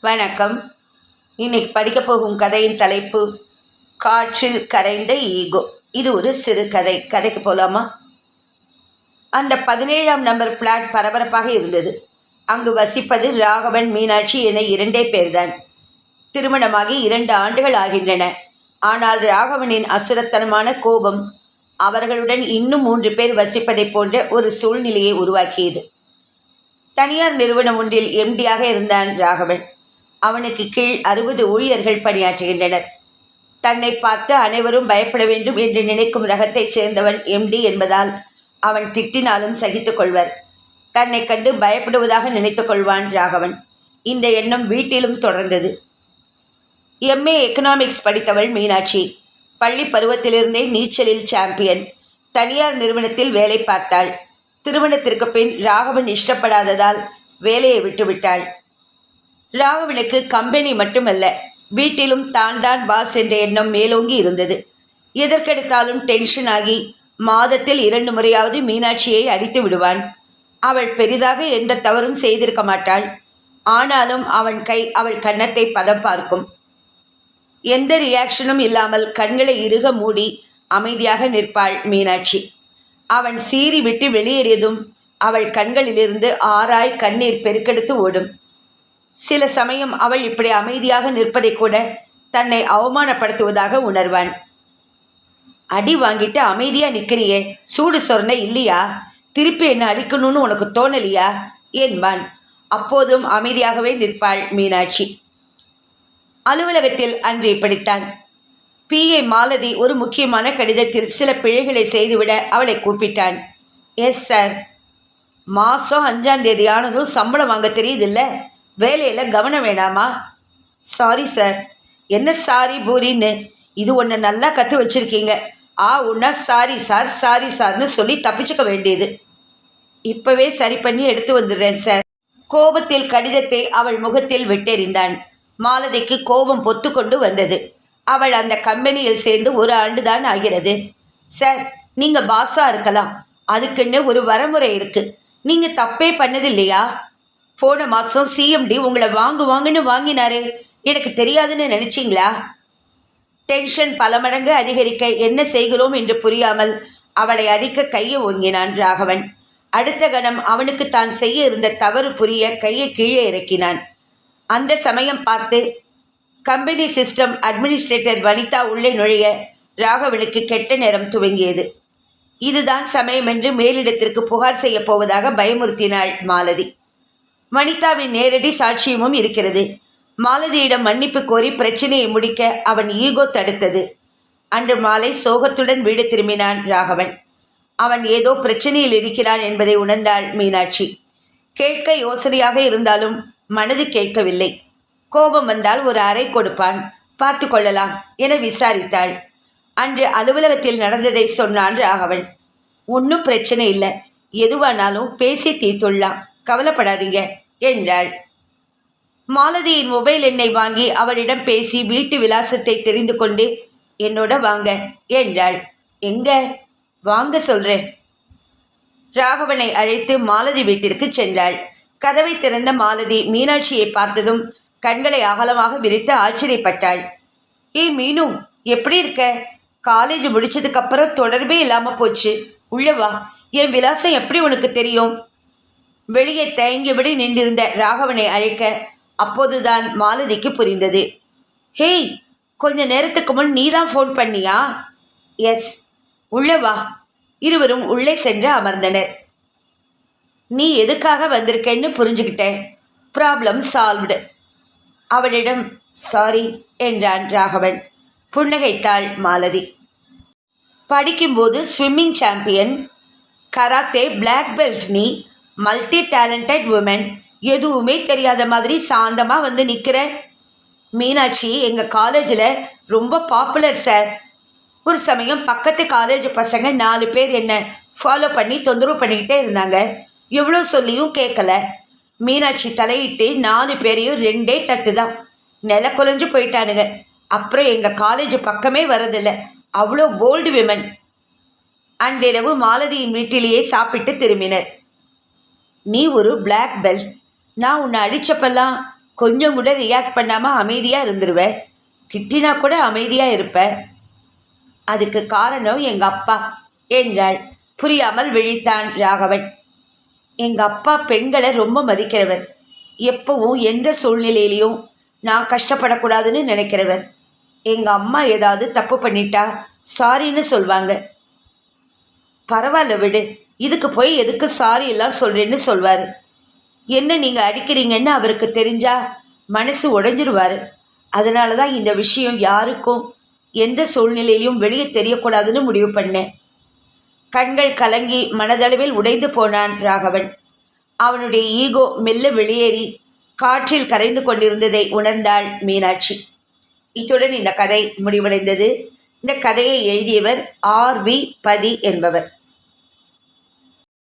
வணக்கம். இன்னைக்கு படிக்க போகும் கதையின் தலைப்பு காற்றில் கரைந்த ஈகோ. இது ஒரு சிறு கதை. கதைக்கு போகலாமா அந்த பதினேழாம் நம்பர் பிளாட் பரபரப்பாக இருந்தது. அங்கு வசிப்பது ராகவன் மீனாட்சி என இரண்டே பேர்தான். திருமணமாகி இரண்டு ஆண்டுகள் ஆகின்றன. ஆனால் ராகவனின் அசுரத்தனமான கோபம் அவர்களுடன் இன்னும் மூன்று பேர் வசிப்பதைப் போன்ற ஒரு சூழ்நிலையை உருவாக்கியது. தனியார் நிறுவனம் ஒன்றில் எம்டியாக இருந்தான் ராகவன். அவனுக்கு கீழ் அறுபது ஊழியர்கள் பணியாற்றுகின்றனர். தன்னை பார்த்து அனைவரும் பயப்பட வேண்டும் என்று நினைக்கும் ரகத்தைச் சேர்ந்தவன் எம்டி என்பதால் அவன் திட்டினாலும் சகித்துக் கொள்வர். தன்னை கண்டு பயப்படுவதாக நினைத்துக் கொள்வான் ராகவன். இந்த எண்ணம் வீட்டிலும் தொடர்ந்தது. எம்ஏ எக்கனாமிக்ஸ் படித்தவள் மீனாட்சி. பள்ளி பருவத்திலிருந்தே நீச்சலில் சாம்பியன் தனியார் நிறுவனத்தில் வேலை பார்த்தாள். திருமணத்திற்கு பின் ராகவன் இஷ்டப்படாததால் வேலையை விட்டுவிட்டாள். ராகவனுக்கு கம்பெனி மட்டுமல்ல வீட்டிலும் தான் தான் பாஸ் என்ற எண்ணம் மேலோங்கி இருந்தது. எதற்கெடுத்தாலும் டென்ஷன் ஆகி மாதத்தில் இரண்டு முறையாவது மீனாட்சியை அடித்து விடுவான். அவள் பெரிதாக எந்த தவறும் செய்திருக்க மாட்டாள். ஆனாலும் அவன் கை அவள் கன்னத்தை பதம் பார்க்கும். எந்த ரியாக்ஷனும் இல்லாமல் கண்களை இறுக மூடி அமைதியாக நிற்பாள் மீனாட்சி. அவன் சீறி விட்டு வெளியேறியதும் அவள் கண்களிலிருந்து ஆராய் கண்ணீர் பெருக்கெடுத்து ஓடும். சில சமயம் அவள் இப்படி அமைதியாக நிற்பதை கூட தன்னை அவமானப்படுத்துவதாக உணர்வான். அடி வாங்கிட்டு அமைதியாக நிற்கிறியே சூடு சொரண இல்லையா? திருப்பி என்ன அடிக்கணும்னு உனக்கு தோணலையா? என்பான். அப்போதும் அமைதியாகவே நிற்பாள் மீனாட்சி. அலுவலகத்தில் அன்று இப்படித்தான். பிஏ மாலதி ஒரு முக்கியமான கடிதத்தில் சில பிழைகளை செய்துவிட அவளை கூப்பிட்டான். Yes sir. மாதம் அஞ்சாம் தேதி ஆனதும் சம்பளம் வாங்க தெரியுதில்ல? வேலையில் கவனம் வேணாமா? சாரி சார் என்ன சாரி பூரின்னு? இது ஒன்று நல்லா கற்று வச்சுருக்கீங்க. ஆ உன்னா சாரி சார் சாரி சார்னு சொல்லி தப்பிச்சுக்க வேண்டியது. இப்போவே சரி பண்ணி எடுத்து வந்துடுறேன் சார் கோபத்தில் கடிதத்தை அவள் முகத்தில் விட்டெறிந்தான். மாலதிக்கு கோபம் பொத்துக்கொண்டு வந்தது. அவள் அந்த கம்பெனியில் சேர்ந்து ஒரு ஆண்டு தான் ஆகிறது சார் நீங்கள் பாஸாக இருக்கலாம். அதுக்குன்னு ஒரு வரமுறை இருக்குது நீங்கள் தப்பே பண்ணதில்லையா? போன மாதம் சிஎம்டி உங்களை வாங்கு வாங்குன்னு வாங்கினாரே. எனக்கு தெரியாதுன்னு நினச்சிங்களா? டென்ஷன் பல மடங்கு அதிகரிக்க என்ன செய்கிறோம் என்று புரியாமல் அவளை அடிக்க கையை ஓங்கினான் ராகவன். அடுத்த கணம் அவனுக்கு தான் செய்ய இருந்த தவறு புரிய கையை கீழே இறக்கினான். அந்த சமயம் பார்த்து கம்பெனி சிஸ்டம் அட்மினிஸ்ட்ரேட்டர் வனிதா உள்ளே நுழைய ராகவனுக்கு கெட்ட நேரம் துவங்கியது. இதுதான் சமயம் என்று மேலிடத்திற்கு புகார் செய்யப் போவதாக பயமுறுத்தினாள் மாலதி. வனிதாவின் நேரடி சாட்சியமும் இருக்கிறது. மாலதியிடம் மன்னிப்பு கோரி பிரச்சனையை முடிக்க அவன் ஈகோ தடுத்தது. அன்று மாலை சோகத்துடன் வீடு திரும்பினான் ராகவன். அவன் ஏதோ பிரச்சனையில் இருக்கிறான் என்பதை உணர்ந்தாள் மீனாட்சி. கேட்க யோசனையாக இருந்தாலும் மனது கேட்கவில்லை. கோபம் வந்தால் ஒரு அறை கொடுப்பான். பார்த்து கொள்ளலாம் என விசாரித்தாள். அன்று அலுவலகத்தில் நடந்ததை சொன்னான் ராகவன். ஒன்றும் பிரச்சனை இல்லை. எதுவானாலும் பேசி தீர்த்துள்ளான் கவலைப்படாதீங்க என்றாள். மாலதியின் மொபைல் எண்ணை வாங்கி அவளிடம் பேசி வீட்டு விலாசத்தை தெரிந்து கொண்டு என்னோட வாங்க என்றாள். எங்க? வாங்க சொல்றேன். ராகவனை அழைத்து மாலதி வீட்டிற்கு சென்றாள். கதவை திறந்த மாலதி மீனாட்சியை பார்த்ததும் கண்களை அகலமாக விரித்து ஆச்சரியப்பட்டாள். ஏய் மீனு எப்படி இருக்க? காலேஜ் முடிச்சதுக்கு அப்புறம் தொடர்பே இல்லாமல் போச்சு. உள்ள வா. என் விலாசம் எப்படி உனக்கு தெரியும்? வெளியே தயங்கியபடி நின்றிருந்த ராகவனை அழைக்க அப்போதுதான் மாலதிக்கு புரிந்தது. ஹேய் கொஞ்ச நேரத்துக்கு முன் நீ தான் ஃபோன் பண்ணியா? எஸ் உள்ளே வா. இருவரும் உள்ளே சென்று அமர்ந்தனர். நீ எதுக்காக வந்திருக்கேன்னு புரிஞ்சுக்கிட்டேன். ப்ராப்ளம் சால்வ்டு அவளிடம் சாரி என்றான் ராகவன். புன்னகைத்தாள் மாலதி. படிக்கும்போது swimming champion karate black belt நீ மல்டி டேலண்டட் உமன் எதுவுமே தெரியாத மாதிரி சாந்தமாக வந்து நிற்கிற மீனாட்சி எங்கள் காலேஜில் ரொம்ப பாப்புலர் சார் ஒரு சமயம் பக்கத்து காலேஜ் பசங்க நாலு பேர் என்ன ஃபாலோ பண்ணி தொந்தரவு பண்ணிக்கிட்டே இருந்தாங்க. எவ்வளோ சொல்லியும் கேட்கல மீனாட்சி தலையிட்டு நாலு பேரையும் ரெண்டே தட்டு தான் நில குலைஞ்சு போயிட்டானுங்க. அப்புறம் எங்கள் காலேஜ் பக்கமே வரதில்லை அவ்வளோ போல்டு விமன் அன்றிரவு மாலதியின் வீட்டிலேயே சாப்பிட்டு திரும்பினர். நீ ஒரு பிளாக் பெல்ட் நான் உன்னை அடித்தப்பெல்லாம் கொஞ்சம் கூட ரியாக்ட் பண்ணாமல் அமைதியாக இருந்துருவ. திட்டினா கூட அமைதியாக இருப்ப. அதுக்கு காரணம் எங்கள் அப்பா என்றாள். புரியாமல் விழித்தான் ராகவன். எங்கள் அப்பா பெண்களை ரொம்ப மதிக்கிறவர். எப்பவும் எந்த சூழ்நிலையிலையும் நான் கஷ்டப்படக்கூடாதுன்னு நினைக்கிறவர். எங்கள் அம்மா ஏதாவது தப்பு பண்ணிட்டா சாரின்னு சொல்வாங்க. பரவாயில்ல விடு. இதுக்கு போய் எதுக்கு சாரி எல்லாம் சொல்கிறேன்னு சொல்வார். என்ன நீங்கள் அடிக்கிறீங்கன்னு அவருக்கு தெரிஞ்சா மனசு உடைஞ்சிருவார். அதனால தான் இந்த விஷயம் யாருக்கும் எந்த சூழ்நிலையிலும் வெளியே தெரியக்கூடாதுன்னு முடிவு பண்ணேன். கண்கள் கலங்கி மனதளவில் உடைந்து போனான் ராகவன். அவனுடைய ஈகோ மெல்ல வெளியேறி காற்றில் கரைந்து கொண்டிருந்ததை உணர்ந்தாள் மீனாட்சி. இத்துடன் இந்த கதை முடிவடைந்தது. இந்த கதையை எழுதியவர் ஆர் வி பதி என்பவர்.